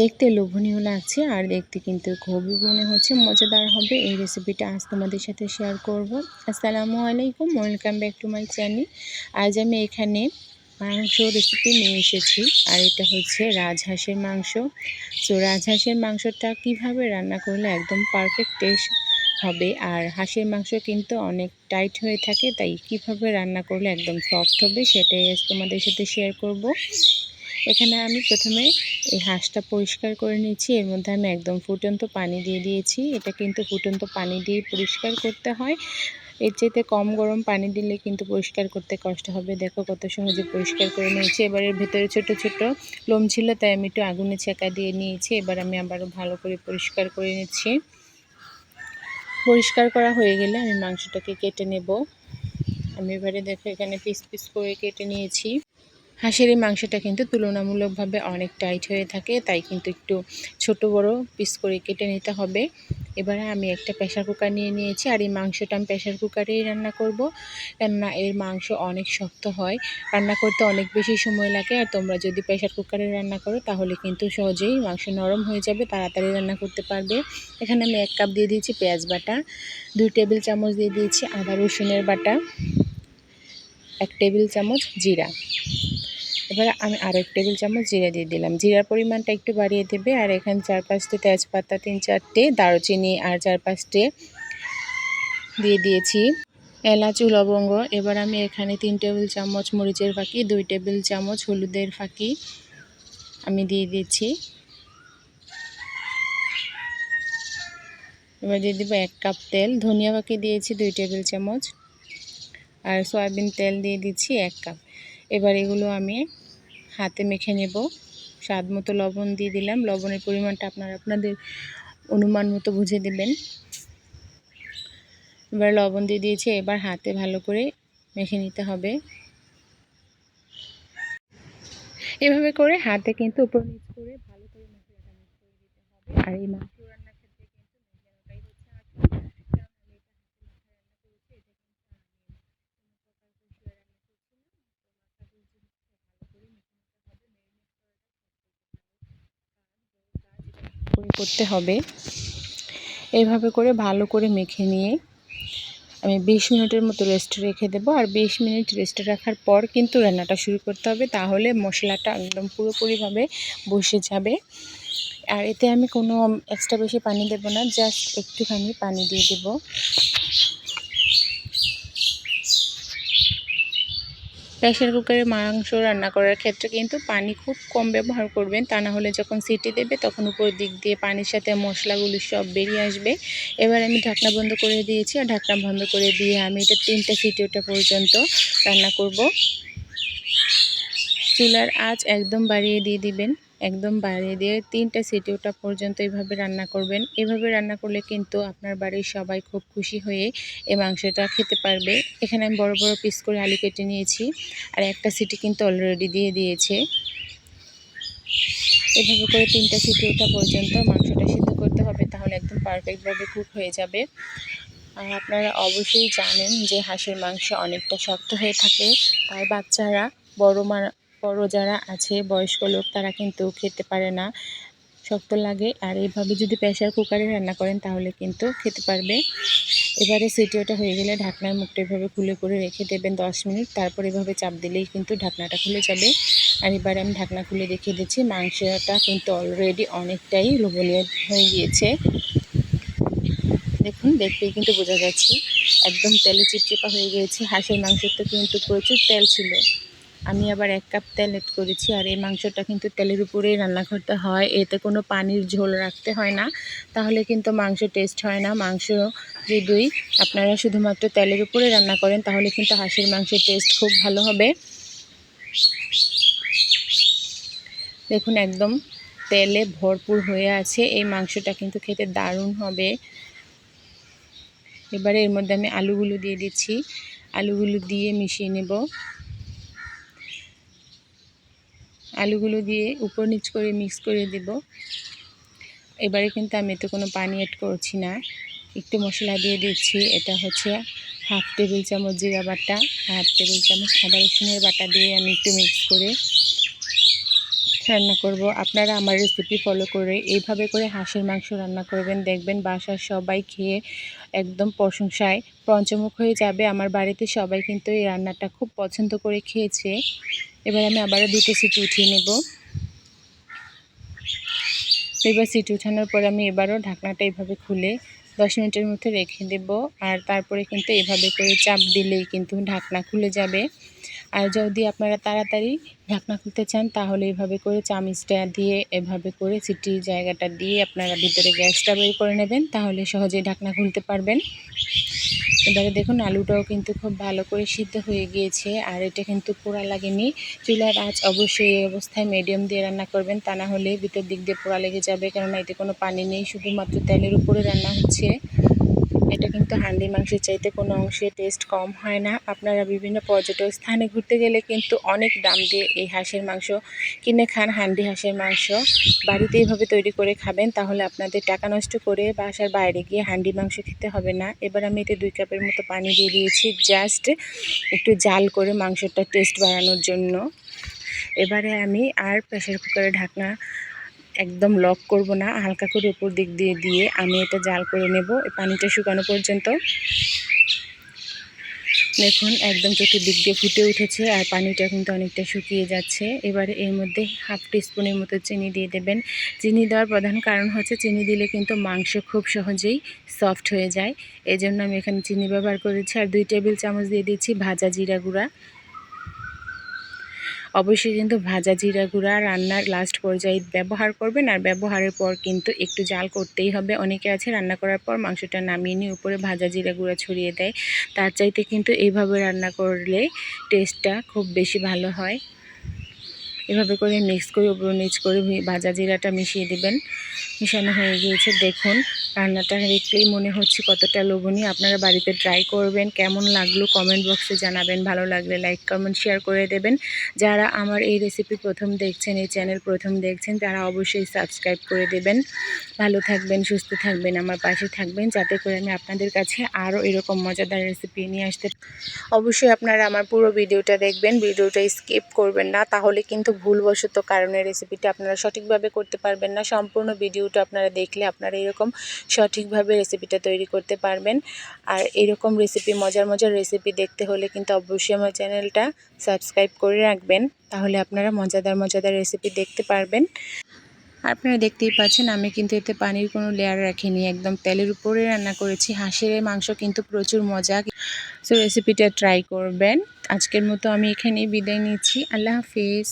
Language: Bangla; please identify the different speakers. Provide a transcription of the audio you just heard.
Speaker 1: দেখতে লোভনীয় লাগছে আর দেখতে কিন্তু খুবই মনে হচ্ছে মজাদার হবে। এই রেসিপিটা আজ তোমাদের সাথে শেয়ার করব। আসসালামু আলাইকুম welcome back to my channel আজ আমি এখানে মাংস রেসিপি নিয়ে এসেছি আর এটা হচ্ছে রাজহাঁসের মাংস। তো রাজহাঁসের মাংসটা কীভাবে রান্না করলে একদম পারফেক্ট টেস্ট হবে? আর হাঁসের মাংস কিন্তু অনেক টাইট হয়ে থাকে, তাই কীভাবে রান্না করলে একদম সফট হবে সেটাই আজ তোমাদের সাথে শেয়ার করব। এখানে আমি প্রথমে এই হাঁসটা পরিষ্কার করে নিয়েছি। এর মধ্যে আমি একদম ফুটন্ত পানি দিয়ে দিয়েছি। এটা কিন্তু ফুটন্ত পানি দিয়ে পরিষ্কার করতে হয়। এর চাইতে কম গরম পানি দিলে কিন্তু পরিষ্কার করতে কষ্ট হবে। দেখো কত সহজে পরিষ্কার করে নিয়েছি। এবার এর ভেতরে ছোট ছোট লোম ছিল, তাই আমি একটু আগুনে ছেঁকা দিয়ে নিয়েছি। এবার আমি আবারও ভালো করে পরিষ্কার করে নিচ্ছি। পরিষ্কার করা হয়ে গেলে আমি মাংসটাকে কেটে নেব। আমি এবারে দেখো এখানে পিস পিস করে কেটে নিয়েছি। হাঁসের এই মাংসটা কিন্তু তুলনামূলকভাবে অনেক টাইট হয়ে থাকে, তাই কিন্তু একটু ছোট বড় পিস করে কেটে নিতে হবে। এবারে আমি একটা প্রেশার কুকার নিয়ে নিয়েছি আর এই মাংসটা আমি প্রেশার কুকারেই রান্না করব। কেননা এর মাংস অনেক শক্ত হয়, রান্না করতে অনেক বেশি সময় লাগে আর তোমরা যদি প্রেশার কুকারে রান্না করো তাহলে কিন্তু সহজেই মাংস নরম হয়ে যাবে, তাড়াতাড়ি রান্না করতে পারবে। এখানে আমি এক কাপ দিয়ে দিয়েছি পেঁয়াজ বাটা, দুই টেবিল চামচ দিয়ে দিয়েছি আদা রসুনের বাটা, এক টেবিল চামচ জিরা। এবার আমি আরেক টেবিল চামচ জিরা দিয়ে দিলাম। জিরার পরিমাণটা একটু বাড়িয়ে দেবে, আর এখানে চার পাঁচটি তেজপাতা তিন চারটে, দারুচিনি আর চার পাঁচটে দিয়ে দিয়েছি এলাচ, লবঙ্গ। এবার আমি এখানে তিন টেবিল চামচ মরিচের ফাঁকি, দুই টেবিল চামচ হলুদের ফাঁকি আমি দিয়ে দিচ্ছি। এবার দিয়ে দেবো এক কাপ তেল, ধনিয়া পাখি দিয়েছি দুই টেবিল চামচ, আর সয়াবিন তেল দিয়ে দিচ্ছি এক কাপ। এবার এগুলো আমি হাতে মেখে নেব। স্বাদ মতো লবণ দিয়ে দিলাম। লবণের পরিমাণটা আপনারা আপনাদের অনুমান মতো বুঝে দেবেন। এবার লবণ দিয়ে দিয়েছি। এবার হাতে ভালো করে মেখে নিতে হবে। এভাবে করে হাতে কিন্তু উপর নিচ করে ভালো করে করে দিতে হবে। আর এই মাংস রান্নার ক্ষেত্রে কিন্তু মেজানোটাই হচ্ছে করতে হবে। এইভাবে করে ভালো করে মেখে নিয়ে আমি বিশ মিনিটের মতো রেস্ট রেখে দেবো। আর বিশ মিনিট রেস্টে রাখার পর কিন্তু রান্নাটা শুরু করতে হবে। তাহলে মশলাটা একদম পুরোপুরিভাবে বসে যাবে। আর এতে আমি কোনো এক্সট্রা বেশি পানি দেবো না জাস্ট একটুখানি পানি দিয়ে দেবো। প্রেশার কুকারে মাংস রান্না করার ক্ষেত্রে কিন্তু পানি খুব কম ব্যবহার করবেন। তা না হলে যখন সিটি দেবে তখন উপর দিক দিয়ে পানির সাথে মশলাগুলো সব বেরিয়ে আসবে। এবার আমি ঢাকনা বন্ধ করে দিয়েছি আর ঢাকনা বন্ধ করে দিয়ে আমি এটা তিনটা সিটি ওটা পর্যন্ত রান্না করব। চুলার আঁচ একদম বাড়িয়ে দিয়ে দিবেন। একদম বাড়িয়ে দিয়ে তিনটা সিটি ওটা পর্যন্ত এইভাবে রান্না করবেন। এভাবে রান্না করলে কিন্তু আপনার বাড়ির সবাই খুব খুশি হয়ে এই মাংসটা খেতে পারবে। এখানে আমি বড় বড় পিস করে আলু কেটে নিয়েছি আর একটা সিটি কিন্তু অলরেডি দিয়ে দিয়েছে। এভাবে করে তিনটা সিটি ওঠা পর্যন্ত মাংসটা সিদ্ধ করতে হবে, তাহলে একদম পারফেক্টভাবে কুক হয়ে যাবে। আর আপনারা অবশ্যই জানেন যে হাঁসের মাংস অনেকটা শক্ত হয়ে থাকে। তাই বাচ্চারা, বড় বড় যারা আছে, বয়স্ক লোক, তারা কিন্তু খেতে পারে না। শক্ত লাগে। আর এইভাবে যদি প্রেশার কুকারে রান্না করেন, তাহলে কিন্তু খেতে পারবে। এবারে সিটিওটা হয়ে গেলে ঢাকনার মুখটা এভাবে খুলে করে রেখে দেবেন দশ মিনিট। তারপর এভাবে চাপ দিলেই কিন্তু ঢাকনাটা খুলে যাবে। আর এবারে আমি ঢাকনা খুলে রেখে দিচ্ছি। মাংসটা কিন্তু অলরেডি অনেকটাই লোভনীয় হয়ে গিয়েছে। দেখুন, দেখতেই কিন্তু বোঝা যাচ্ছে। একদম তেলে চিপচিপা হয়ে গিয়েছে। হাঁসের মাংসের তো কিন্তু প্রচুর তেল ছিল। আমি আবার এক কাপ তেল এড করেছি, আর এই মাংসটা কিন্তু তেলের উপরেই রান্না করতে হয়। এতে কোনো পানির ঝোল রাখতে হয় না। তাহলে কিন্তু মাংস টেস্ট হয় না। মাংস যদি আপনারা শুধুমাত্র তেলের উপরে রান্না করেন, তাহলে কিন্তু হাঁসের মাংসের টেস্ট খুব ভালো হবে। দেখুন একদম তেলে ভরপুর হয়ে আছে। এই মাংসটা কিন্তু খেতে দারুণ হবে। এবারে এর মধ্যে আমি আলুগুলো দিয়ে দিচ্ছি। আলুগুলো দিয়ে মিশিয়ে নেব। আলুগুলো দিয়ে উপর নিচ করে মিক্স করে দেব। এবারে কিন্তু আমি তো কোনো পানি অ্যাড করছি না। একটু মশলা দিয়ে দিচ্ছি। এটা হচ্ছে হাফ টেবিল চামচ জিরা বাটা হাফ টেবিল চামচ আদা রসুনের বাটা দিয়ে আমি একটু মিক্স করে রান্না করব। আপনারা আমার রেসিপি ফলো করে এইভাবে করে হাঁসের মাংস রান্না করবেন। দেখবেন বাসার সবাই খেয়ে একদম প্রশংসায় পঞ্চমুখ হয়ে যাবে। আমার বাড়িতে সবাই কিন্তু এই রান্নাটা খুব পছন্দ করে খেয়েছে। এবার আমি আবারও দুটো সিটি উঠিয়ে নেব। এবার সিটি উঠানোর পর আমি এবারও ঢাকনাটা এভাবে খুলে দশ মিনিটের মধ্যে রেখে দেব। আর তারপরে কিন্তু এভাবে করে চাপ দিলেই কিন্তু ঢাকনা খুলে যাবে। আর যদি আপনারা তাড়াতাড়ি ঢাকনা খুলতে চান, তাহলে এভাবে করে চামিচটা দিয়ে, এভাবে করে সিটির জায়গাটা দিয়ে আপনারা ভিতরে গ্যাসটা বের করে নেবেন, তাহলে সহজেই ঢাকনা খুলতে পারবেন। এবারে দেখুন, আলুটাও কিন্তু খুব ভালো করে সিদ্ধ হয়ে গিয়েছে, আর এটা কিন্তু পোড়া লাগেনি। চুলার আঁচ অবশ্যই এই অবস্থায় মিডিয়াম দিয়ে রান্না করবেন, তা না হলে ভিতর দিক দিয়ে পোড়া লেগে যাবে, কেননা এতে কোনো পানি নেই, শুধুমাত্র তেলের উপরে রান্না হচ্ছে। এটা কিন্তু হান্ডি মাংসের চাইতে কোনো অংশে টেস্ট কম হয় না। আপনারা বিভিন্ন পর্যটক স্থানে ঘুরতে গেলে কিন্তু অনেক দাম দিয়ে এই হাঁসের মাংস কিনে খান, হান্ডি হাঁসের মাংস। বাড়িতে এইভাবে তৈরি করে খাবেন, তাহলে আপনাদের টাকা নষ্ট করে বাসার বাইরে গিয়ে হান্ডি মাংস খেতে হবে না। এবার আমি এতে দুই কাপের মতো পানি দিয়ে দিয়েছি জাস্ট একটু জাল করে মাংসটা টেস্ট বাড়ানোর জন্য। এবারে আমি আর প্রেশার কুকারে ঢাকনা একদম লক করব না, হালকা করে উপর দিক দিয়ে দিয়ে আমি এটা জাল করে নেব পানিটা শুকানো পর্যন্ত। দেখুন, একদম চতুর্দিক দিয়ে ফুটে উঠেছে আর পানিটা কিন্তু অনেকটা শুকিয়ে যাচ্ছে। এবারে এর মধ্যে হাফ টিস্পুনের মতো চিনি দিয়ে দেবেন। চিনি দেওয়ার প্রধান কারণ হচ্ছে চিনি দিলে কিন্তু মাংস খুব সহজেই সফট হয়ে যায়। এজন্য আমি এখানে চিনি ব্যবহার করেছি আর দুই টেবিল চামচ দিয়ে দিচ্ছি ভাজা জিরা গুঁড়া। অবশ্যই কিন্তু ভাজা জিরা গুঁড়া রান্নার লাস্ট পর্যায়ে ব্যবহার করবেন আর ব্যবহারের পর কিন্তু একটু জাল করতেই হবে। অনেকে আছে রান্না করার পর মাংসটা নামিয়ে নিয়ে উপরে ভাজা জিরা গুঁড়া ছড়িয়ে দেয়। তার চাইতে কিন্তু এইভাবে রান্না করলে টেস্টটা খুব বেশি ভালো হয়। এভাবে করে মিক্স করে, উপর নিচ করে ভাজা জিরাটা মিশিয়ে দিবেন। মিশানো হয়ে গিয়েছে, দেখুন। রান্নাটা দেখলেই মনে হচ্ছে কতটা লোভনীয়। আপনারা বাড়িতে ট্রাই করবেন, কেমন লাগল কমেন্ট বক্সে জানাবেন। ভালো লাগলে লাইক কমেন্ট শেয়ার করে দেবেন। যারা আমার এই রেসিপি প্রথম দেখছেন, এই চ্যানেল প্রথম দেখছেন, তারা অবশ্যই সাবস্ক্রাইব করে দেবেন। ভালো থাকবেন, সুস্থ থাকবেন, আমার পাশে থাকবেন, যাতে করে আমি আপনাদের কাছে আরও এরকম মজাদার রেসিপি নিয়ে আসতে অবশ্যই আপনারা আমার পুরো ভিডিওটা দেখবেন। ভিডিওটা স্কিপ করবেন না, তাহলে কিন্তু ভুলবশত কারণে রেসিপিটা আপনারা সঠিকভাবে করতে পারবেন না। সম্পূর্ণ ভিডিওটা আপনারা দেখলে আপনারা এরকম সঠিকভাবে রেসিপিটা তৈরি করতে পারবেন। আর এরকম রেসিপি মজার মজার রেসিপি দেখতে হলে কিন্তু অবশ্যই আমার চ্যানেলটা সাবস্ক্রাইব করে রাখবেন। তাহলে আপনারা মজাদার মজাদার রেসিপি দেখতে পারবেন। আপনারা দেখতেই পাচ্ছেন, আমি কিন্তু এতে পানির কোনো লেয়ার রাখিনি। একদম তেলের উপরে রান্না করেছি। হাঁসের মাংস কিন্তু প্রচুর মজা। সো রেসিপিটা ট্রাই করবেন। আজকের মতো আমি এখানেই বিদায় নিচ্ছি। আল্লাহ হাফিজ।